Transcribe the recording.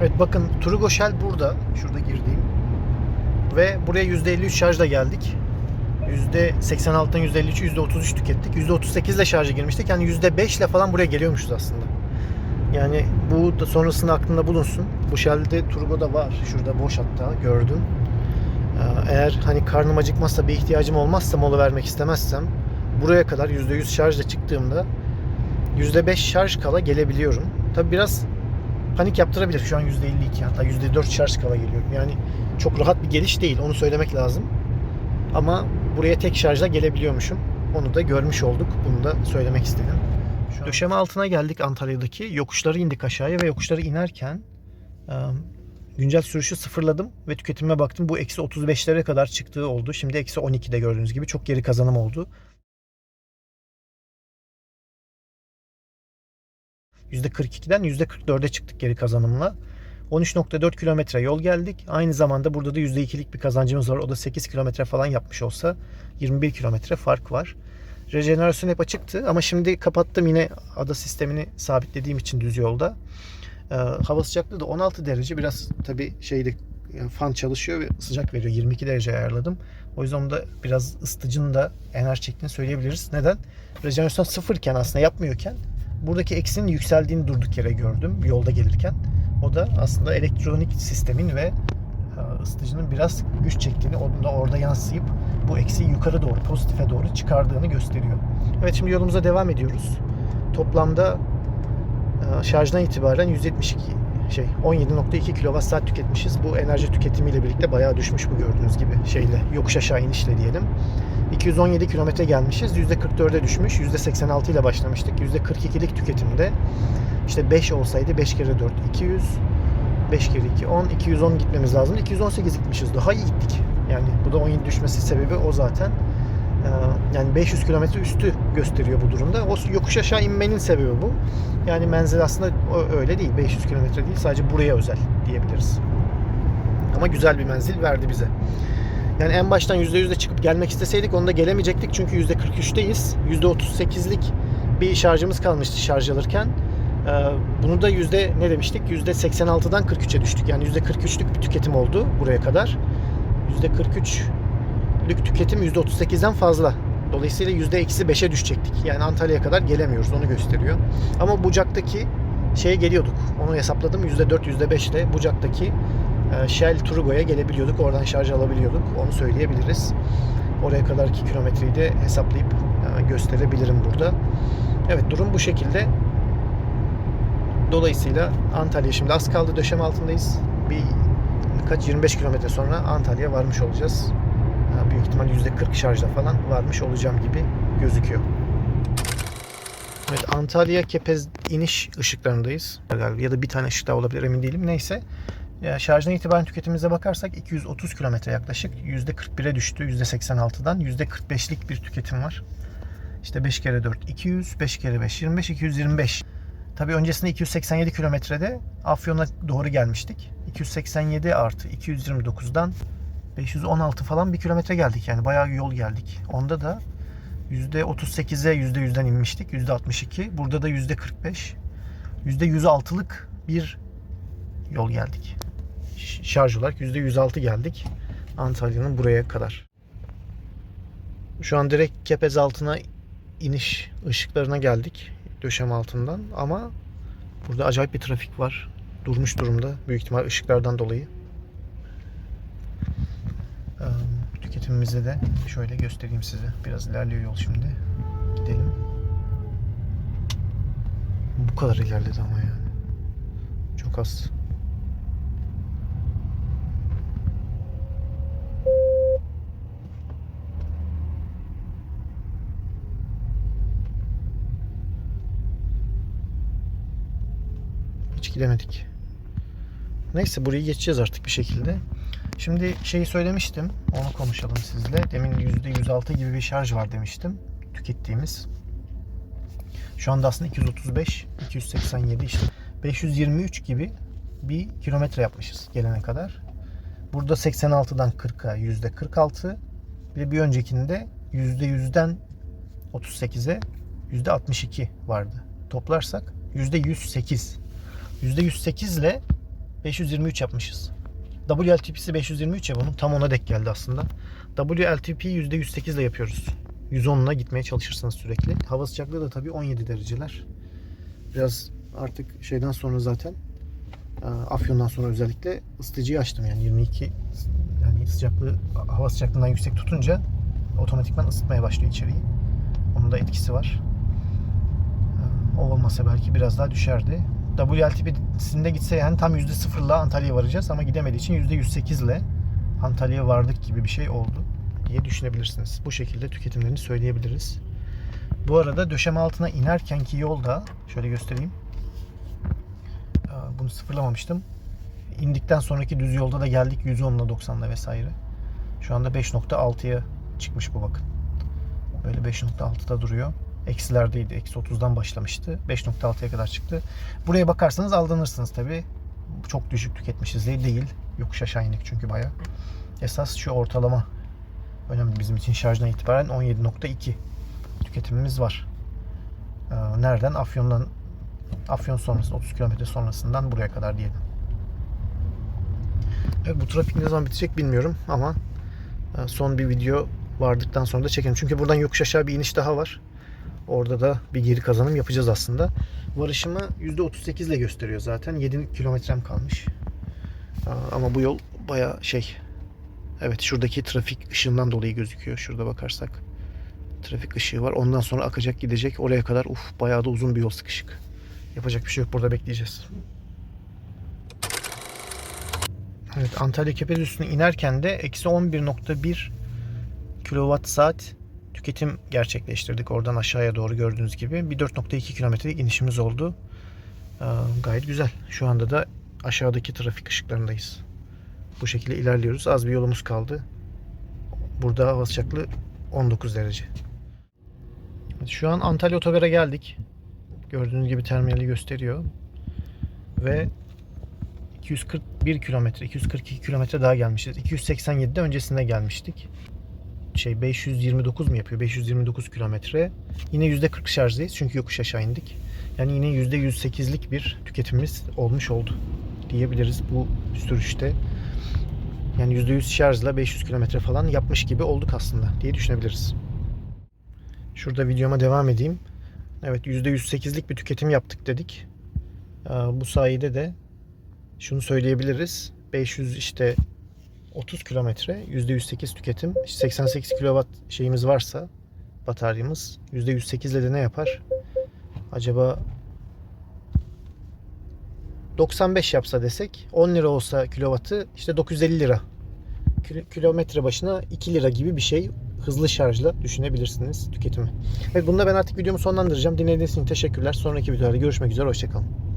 Evet bakın Turgo Shell burada. Şurada girdiğim. Ve buraya %53 şarjla geldik. %86'dan %53, %33 tükettik. %38 ile şarja girmiştik. Yani %5 ile falan buraya geliyormuşuz aslında. Yani bu da sonrasında aklında bulunsun. Bu Shell'de Turbo da var. Şurada boş hatta gördüm. Ee, Eğer hani karnım acıkmazsa bir ihtiyacım olmazsa mola vermek istemezsem buraya kadar %100 şarjla çıktığımda %5 şarj kala gelebiliyorum. Tabi biraz panik yaptırabilir. Şu an %52 hatta %4 şarj kala geliyorum. Yani çok rahat bir geliş değil. Onu söylemek lazım. Ama buraya tek şarjla gelebiliyormuşum. Onu da görmüş olduk. Bunu da söylemek istedim. Şu Döşeme altına geldik Antalya'daki. Yokuşları indik aşağıya ve yokuşları inerken güncel sürüşü sıfırladım ve tüketimime baktım. Bu eksi 35'lere kadar çıktığı oldu. Şimdi eksi 12'de gördüğünüz gibi çok geri kazanım oldu. %42'den %44'e çıktık geri kazanımla. 13.4 kilometre yol geldik. Aynı zamanda burada da %2'lik bir kazancımız var. O da 8 kilometre falan yapmış olsa 21 kilometre fark var. Rejenerasyon hep açıktı ama şimdi kapattım yine ada sistemini sabitlediğim için düz yolda. Ee, hava sıcaklığı da 16 derece. Biraz tabi şeyde e, fan çalışıyor ve sıcak veriyor. 22 derece ayarladım. O yüzden onda biraz ısıtıcının da enerji çektiğini söyleyebiliriz. Neden? Rejenerasyon sıfırken aslında yapmıyorken buradaki eksinin yükseldiğini durduk yere gördüm yolda gelirken. O da aslında elektronik sistemin ve ısıtıcının biraz güç çektiğini, onu da orada yansıyıp bu eksiği yukarı doğru, pozitife doğru çıkardığını gösteriyor. Evet şimdi yolumuza devam ediyoruz. Toplamda e, şarjdan itibaren 172 şey 17.2 kWh tüketmişiz. Bu enerji tüketimiyle birlikte bayağı düşmüş bu gördüğünüz gibi şeyle yokuş aşağı inişle diyelim. 217 kilometre gelmişiz. %44'e düşmüş. %86 ile başlamıştık. %42'lik tüketimde işte 5 olsaydı 5 kere 4 200 5 kere 2 10 210 gitmemiz lazım. 218 gitmişiz. Daha iyi gittik. Yani bu da 17 düşmesi sebebi o zaten. Ee, Yani 500 kilometre üstü gösteriyor bu durumda. O yokuş aşağı inmenin sebebi bu. Yani menzil aslında öyle değil. 500 kilometre değil. Sadece buraya özel diyebiliriz. Ama güzel bir menzil verdi bize. Yani en baştan %100'de çıkıp gelmek isteseydik onu da gelemeyecektik. Çünkü %43'teyiz. %38'lik bir şarjımız kalmıştı şarj alırken. Ee, Bunu da yüzde ne demiştik? Yüzde 86'dan 43'e düştük. Yani yüzde 43'lük bir tüketim oldu buraya kadar. Yüzde 43'lük tüketim yüzde 38'den fazla. Dolayısıyla yüzde eksi 5'e düşecektik. Yani Antalya'ya kadar gelemiyoruz. Onu gösteriyor. Ama Bucak'taki şeye geliyorduk. Onu hesapladım. Yüzde 4, yüzde 5 ile Bucak'taki Shell Turgo'ya gelebiliyorduk. Oradan şarj alabiliyorduk. Onu söyleyebiliriz. Oraya kadarki kilometreyi de hesaplayıp e, gösterebilirim burada. Evet durum bu şekilde. Dolayısıyla Antalya şimdi az kaldı döşem altındayız. Bir kaç 25 kilometre sonra Antalya varmış olacağız. Ha, Büyük ihtimal %40 şarjda falan varmış olacağım gibi gözüküyor. Evet Antalya Kepez iniş ışıklarındayız. Ya da bir tane ışık daha olabilir emin değilim. Neyse. Şarjdan itibaren tüketimimize bakarsak 230 kilometre yaklaşık. %41'e düştü %86'dan. %45'lik bir tüketim var. İşte 5 kere 4 200, 5 kere 5 25, 225. Tabii öncesinde 287 kilometrede Afyon'a doğru gelmiştik. 287 artı 229'dan 516 falan bir kilometre geldik. Yani bayağı yol geldik. Onda da %38'e %100'den inmiştik. %62. Burada da %45. %106'lık bir yol geldik. Şarj olarak %106 geldik. Antalya'nın buraya kadar. Şu an direkt Kepez altına iniş ışıklarına geldik. Döşem altından ama burada acayip bir trafik var. Durmuş durumda. Büyük ihtimal ışıklardan dolayı. Tüketimimizi de şöyle göstereyim size. Biraz ilerliyor yol şimdi. Gidelim. Bu kadar ilerledi ama yani. Çok az. Hiç. Neyse burayı geçeceğiz artık bir şekilde. Şimdi şeyi söylemiştim. Onu konuşalım sizle. Demin %106 gibi bir şarj var demiştim. Tükettiğimiz. Şu anda aslında 235, 287 işte 523 gibi bir kilometre yapmışız gelene kadar. Burada 86'dan 40'a %46. Bir bir öncekinde %100'den 38'e %62 vardı. Toplarsak %108. %108 ile 523 yapmışız. WLTP'si 523 ya bunun. Tam ona dek geldi aslında. WLTP %108 ile yapıyoruz. 110 ile gitmeye çalışırsınız sürekli. Hava sıcaklığı da tabii 17 dereceler. Biraz artık şeyden sonra zaten e, Afyon'dan sonra özellikle ısıtıcıyı açtım yani 22 yani sıcaklığı hava sıcaklığından yüksek tutunca otomatikman ısıtmaya başlıyor içeriği. Onun da etkisi var. E, O olmasa belki biraz daha düşerdi. WLTP'sinde gitse yani tam %0'la Antalya'ya varacağız ama gidemediği için %108 ile Antalya'ya vardık gibi bir şey oldu diye düşünebilirsiniz. Bu şekilde tüketimlerini söyleyebiliriz. Bu arada döşeme altına inerkenki yolda şöyle göstereyim. Bunu sıfırlamamıştım. İndikten sonraki düz yolda da geldik 110 ile 90 ile vesaire. Şu anda 5.6'ya çıkmış bu bakın. Böyle 5.6'da duruyor. Eksilerdeydi. Eksi 30'dan başlamıştı. 5.6'ya kadar çıktı. Buraya bakarsanız aldanırsınız tabi. Çok düşük tüketmişiz diye değil. Yokuş aşağı indik çünkü baya. Esas şu ortalama önemli bizim için şarjdan itibaren 17.2 tüketimimiz var. Ee, Nereden? Afyon'dan Afyon sonrası 30 kilometre sonrasından buraya kadar diyelim. Evet, bu trafik ne zaman bitecek bilmiyorum ama e, son bir video vardıktan sonra da çekelim. Çünkü buradan yokuş aşağı bir iniş daha var. Orada da bir geri kazanım yapacağız aslında. Varışımı %38 ile gösteriyor zaten. 7 kilometrem kalmış. Ama bu yol baya şey. Evet şuradaki trafik ışığından dolayı gözüküyor. Şurada bakarsak. Trafik ışığı var. Ondan sonra akacak gidecek. Oraya kadar uf bayağı da uzun bir yol sıkışık. Yapacak bir şey yok. Burada bekleyeceğiz. Evet Antalya Kepez üstüne inerken de eksi 11.1 kilowatt saat tüketim gerçekleştirdik. Oradan aşağıya doğru gördüğünüz gibi. Bir 4.2 kilometrelik inişimiz oldu. Ee, gayet güzel. Şu anda da aşağıdaki trafik ışıklarındayız. Bu şekilde ilerliyoruz. Az bir yolumuz kaldı. Burada hava sıcaklığı 19 derece. Şu an Antalya Otogar'a geldik. Gördüğünüz gibi terminali gösteriyor. Ve 241 kilometre, 242 kilometre daha gelmişiz. 287'de öncesinde gelmiştik. Şey 529 mu yapıyor? 529 kilometre. Yine %40 şarjdayız çünkü yokuş aşağı indik. Yani yine %108'lik bir tüketimimiz olmuş oldu diyebiliriz bu sürüşte. Yani %100 şarjla 500 kilometre falan yapmış gibi olduk aslında diye düşünebiliriz. Şurada videoma devam edeyim. Evet %108'lik bir tüketim yaptık dedik. Bu sayede de şunu söyleyebiliriz. 500 işte 30 kilometre %108 tüketim. İşte 88 kilowatt şeyimiz varsa bataryamız %108 ile de ne yapar? Acaba 95 yapsa desek 10 lira olsa kilovatı işte 950 lira. Kilo- Kilometre başına 2 lira gibi bir şey hızlı şarjla düşünebilirsiniz tüketimi. Evet bunda ben artık videomu sonlandıracağım. Dinlediğiniz için teşekkürler. Sonraki videolarda görüşmek üzere. Hoşçakalın.